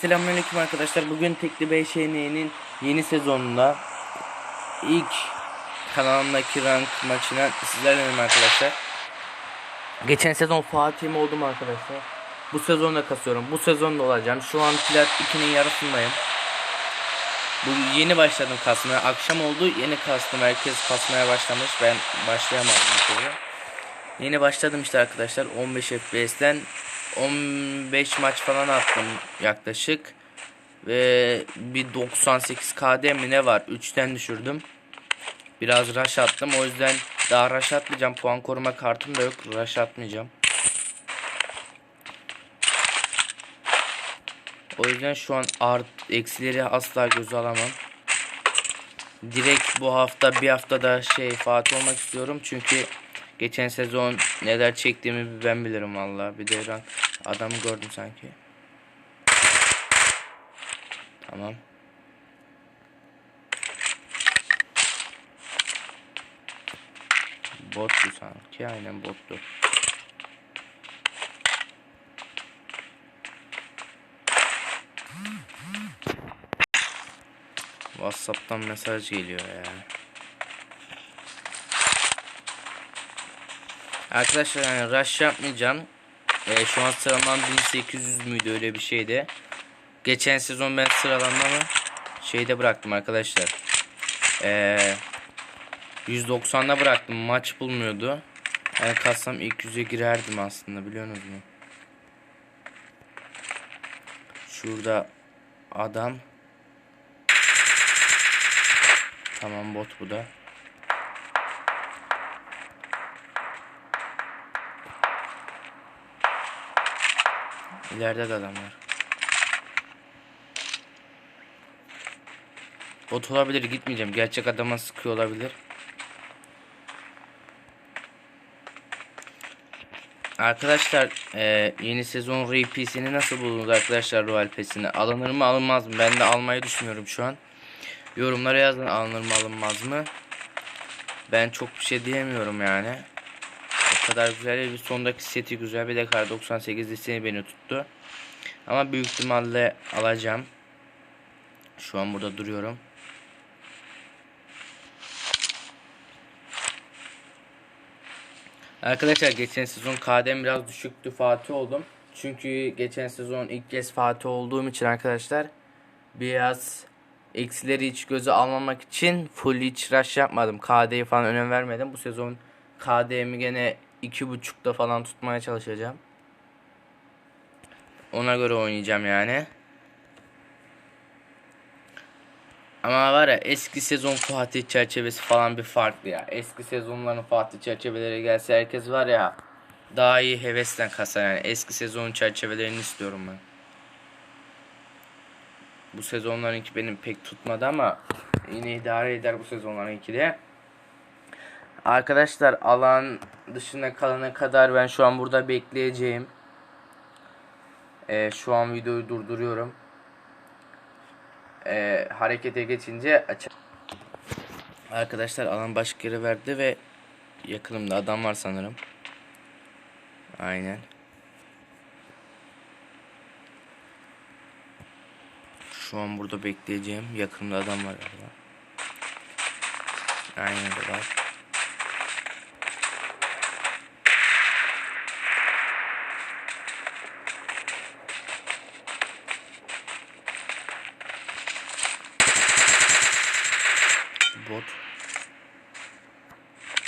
Selamünaleyküm arkadaşlar. Bugün Tekli BŞN'nin yeni sezonunda ilk kanalımdaki rank maçına sizlerleyim arkadaşlar. Geçen sezon Fatih'im oldum arkadaşlar. Bu sezonda kasıyorum. Bu sezonda olacağım. Şu an plat 2'nin yarısındayım. Bu yeni başladım kasmaya. Akşam oldu. Yeni kastım. Herkes kasmaya başlamış. Ben başlayamadım. türlü. Yeni başladım işte arkadaşlar 15 FPS'ten 15 maç falan attım yaklaşık. Ve bir 98 KD mi ne var? 3'ten düşürdüm. Biraz rush attım. O yüzden daha rush atmayacağım. Puan koruma kartım da yok. Rush atmayacağım. O yüzden şu an art eksileri asla göze alamam. Direkt bu hafta bir haftada şey Fatih olmak istiyorum. Çünkü Geçen sezon neler çektiğimi ben bilirim valla. Bir de rank adamı gördüm sanki. Tamam. Bottu sanki. Aynen bottu. Whatsapp'tan mesaj geliyor ya. Arkadaşlar yani rush yapmayacağım. Ee, şu an sıralamam 1800 müydü öyle bir şeydi. Geçen sezon ben sıralamamı şeyde bıraktım arkadaşlar. Ee, 190'da bıraktım. Maç bulmuyordu. Yani kassam ilk yüze girerdim aslında biliyorsunuz mu? Şurada adam. Tamam bot bu da. İleride de adam var. Bot olabilir gitmeyeceğim. Gerçek adama sıkıyor olabilir. Arkadaşlar e, yeni sezon RP'sini nasıl buldunuz arkadaşlar Royal Pass'ini? Alınır mı alınmaz mı? Ben de almayı düşünüyorum şu an. Yorumlara yazın alınır mı alınmaz mı? Ben çok bir şey diyemiyorum yani. Kadar güzel bir sondaki seti güzel bir de kar 98 listeni beni tuttu. Ama büyük ihtimalle alacağım. Şu an burada duruyorum. Arkadaşlar geçen sezon KD'm biraz düşüktü Fatih oldum. Çünkü geçen sezon ilk kez Fatih olduğum için arkadaşlar biraz eksileri hiç göze almamak için full hiç rush yapmadım. KD'yi falan önem vermedim. Bu sezon KD'mi gene iki buçukta falan tutmaya çalışacağım. Ona göre oynayacağım yani. Ama var ya eski sezon Fatih çerçevesi falan bir farklı ya. Eski sezonların Fatih çerçeveleri gelse herkes var ya daha iyi hevesten kasar yani. Eski sezon çerçevelerini istiyorum ben. Bu sezonlarınki benim pek tutmadı ama yine idare eder bu sezonlarınki de. Arkadaşlar alan dışına kalana kadar ben şu an burada bekleyeceğim. Ee, şu an videoyu durduruyorum. Ee, harekete geçince aç. Arkadaşlar alan başka yere verdi ve yakınımda adam var sanırım. Aynen. Şu an burada bekleyeceğim. Yakınımda adam var galiba. Aynen de var. Bot.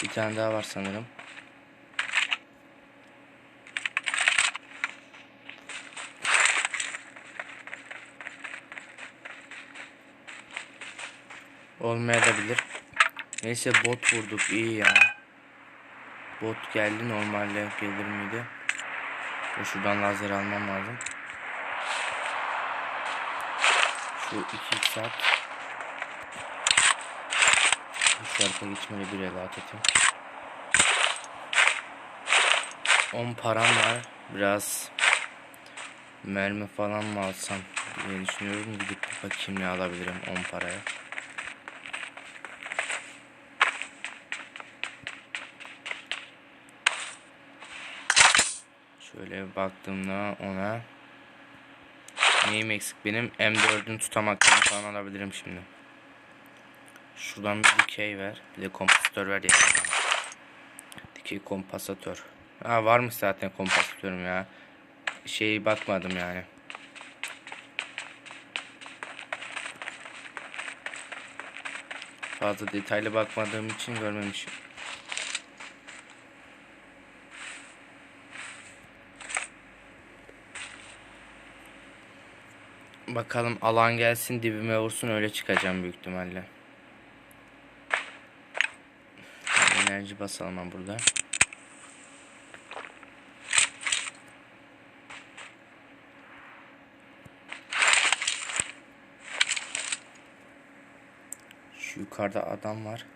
Bir tane daha var sanırım. Olmayabilir. Neyse bot vurduk iyi ya. Bot geldi normalde gelir miydi? O şuradan lazer almam lazım. Şu 2 saat. Şu tarafa geçmeli bir el atayım. 10 param var. Biraz mermi falan mı alsam diye düşünüyorum. Gidip bir bakayım ne alabilirim 10 paraya. Şöyle baktığımda ona Neyim eksik benim? M4'ün tutamaklarını falan alabilirim şimdi. Şuradan bir dikey ver. Bir de kompasatör ver ya. Dikey kompasatör. Ha varmış zaten kompasatörüm ya. Şey bakmadım yani. Fazla detaylı bakmadığım için görmemişim. Bakalım alan gelsin dibime vursun öyle çıkacağım büyük ihtimalle. Enerji basalım ha burada. Şu yukarıda adam var.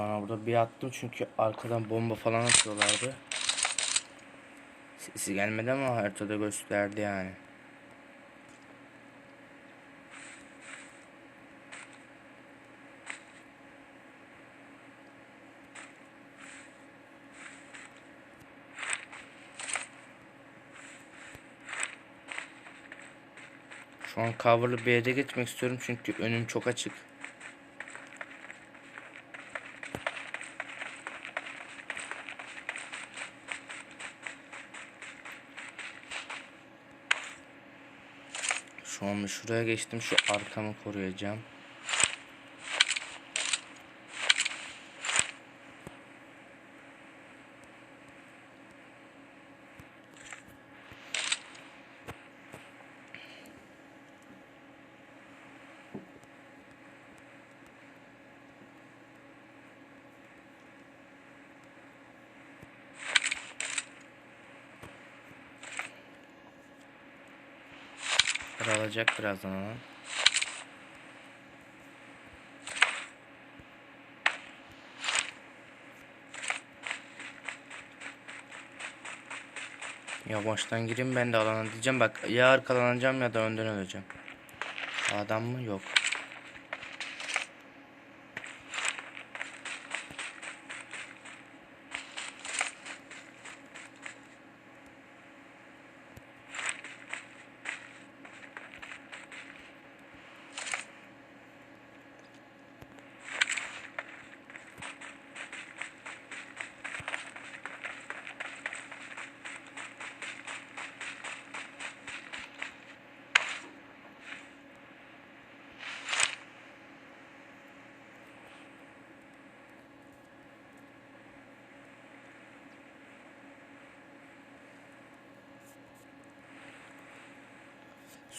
An burada bir attım çünkü arkadan bomba falan atıyorlardı. Sesi gelmedi ama haritada gösterdi yani. Şu an coverlı bir yere geçmek istiyorum çünkü önüm çok açık. Şuraya geçtim. Şu arkamı koruyacağım. Alacak birazdan ama. Yavaştan gireyim ben de alana diyeceğim bak ya arkalanacağım ya da önden öleceğim. Adam mı yok.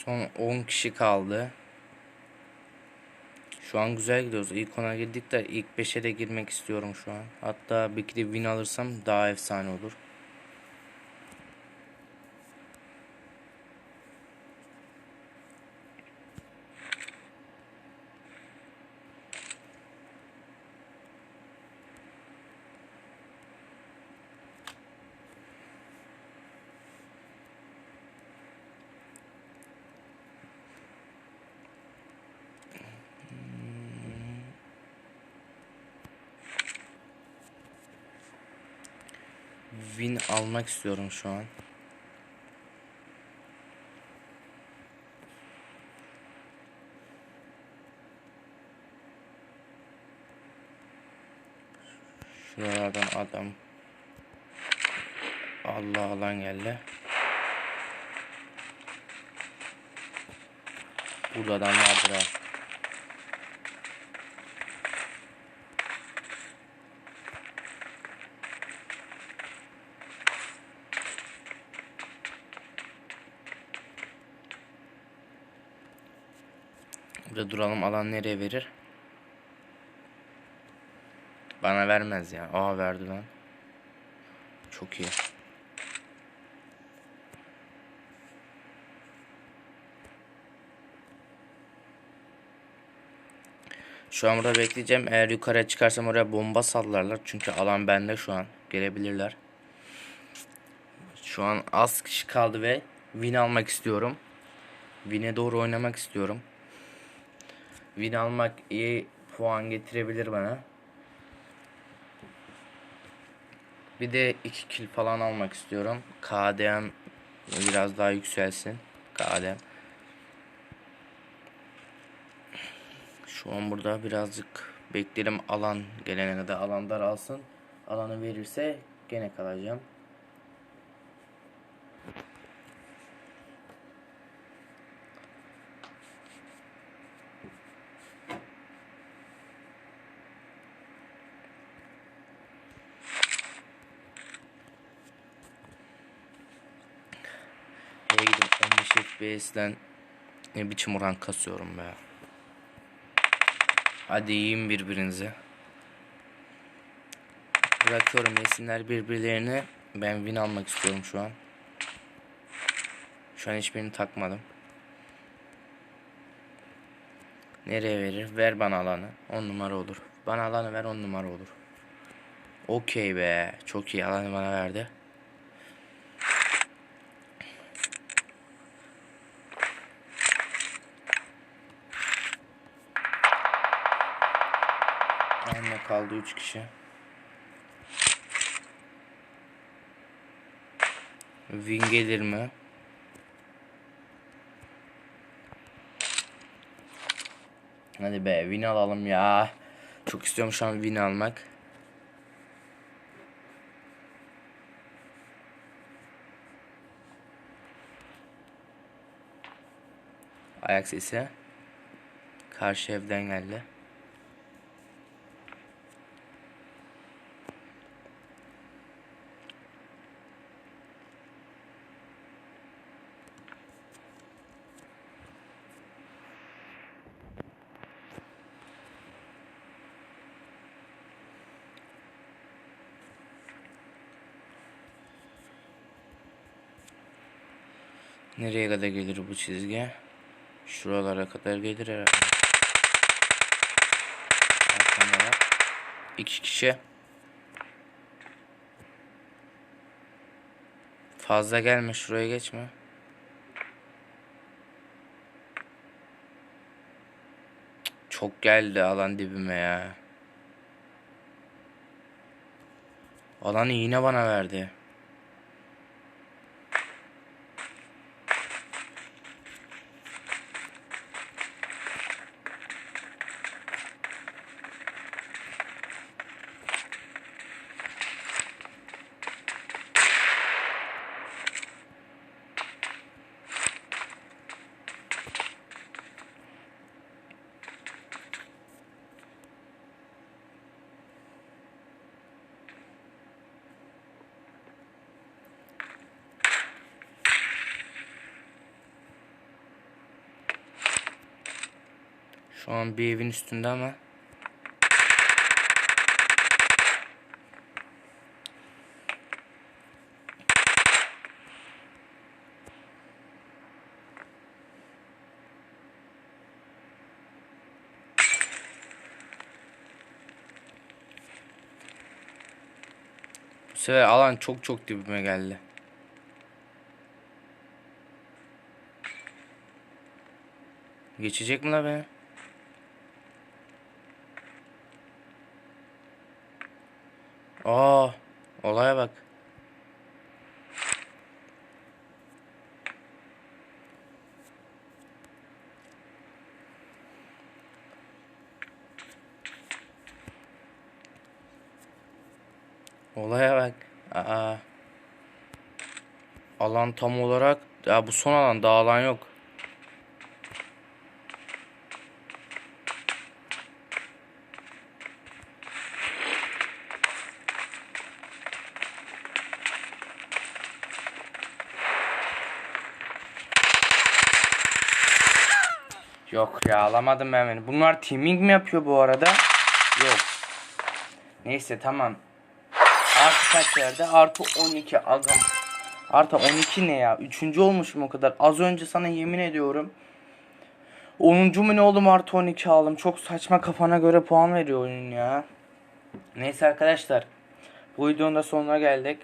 Son 10 kişi kaldı. Şu an güzel gidiyoruz. İlk ona girdik de ilk 5'e de girmek istiyorum şu an. Hatta bir de win alırsam daha efsane olur. Win almak istiyorum şu an. Şuralardan adam. Allah alan geldi. Burada adam vardır Şurada duralım alan nereye verir? Bana vermez ya. Aa verdi lan. Çok iyi. Şu an burada bekleyeceğim. Eğer yukarıya çıkarsam oraya bomba sallarlar. Çünkü alan bende şu an. Gelebilirler. Şu an az kişi kaldı ve win almak istiyorum. Win'e doğru oynamak istiyorum. Win almak iyi puan getirebilir bana. Bir de 2 kill falan almak istiyorum. KDM biraz daha yükselsin. KDM. Şu an burada birazcık bekleyelim alan gelene kadar alan daralsın. Alanı verirse gene kalacağım. Nereye gidip 15 FPS'den ne biçim oran kasıyorum be. Hadi yiyin birbirinizi. Bırakıyorum yesinler birbirlerini. Ben win almak istiyorum şu an. Şu an hiçbirini takmadım. Nereye verir? Ver bana alanı. 10 numara olur. Bana alanı ver 10 numara olur. Okey be. Çok iyi alanı bana verdi. Anne kaldı 3 kişi. Win gelir mi? Hadi be win alalım ya. Çok istiyorum şu an win almak. Ayak sesi. Karşı evden geldi. Nereye kadar gelir bu çizgi? Şuralara kadar gelir herhalde. Arkamda. İki kişi. Fazla gelme şuraya geçme. Çok geldi alan dibime ya. Alanı yine bana verdi. Şu an bir evin üstünde ama. Bu sefer alan çok çok dibime geldi. Geçecek mi la beni? Aa, olaya bak. Olaya bak. Aa. Alan tam olarak ya bu son alan daha alan yok. Yok ya alamadım ben beni. Bunlar teaming mi yapıyor bu arada? Yok. Neyse tamam. Artı kaç verdi? Artı 12 agam. Artı 12 ne ya? Üçüncü olmuşum o kadar. Az önce sana yemin ediyorum. 10. mu ne oldum artı 12 aldım. Çok saçma kafana göre puan veriyor oyun ya. Neyse arkadaşlar. Bu videonun da sonuna geldik.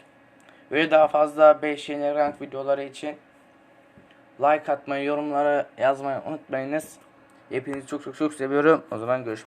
Böyle daha fazla 5 yeni rank videoları için like atmayı, yorumlara yazmayı unutmayınız. Hepinizi çok çok çok seviyorum. O zaman görüşmek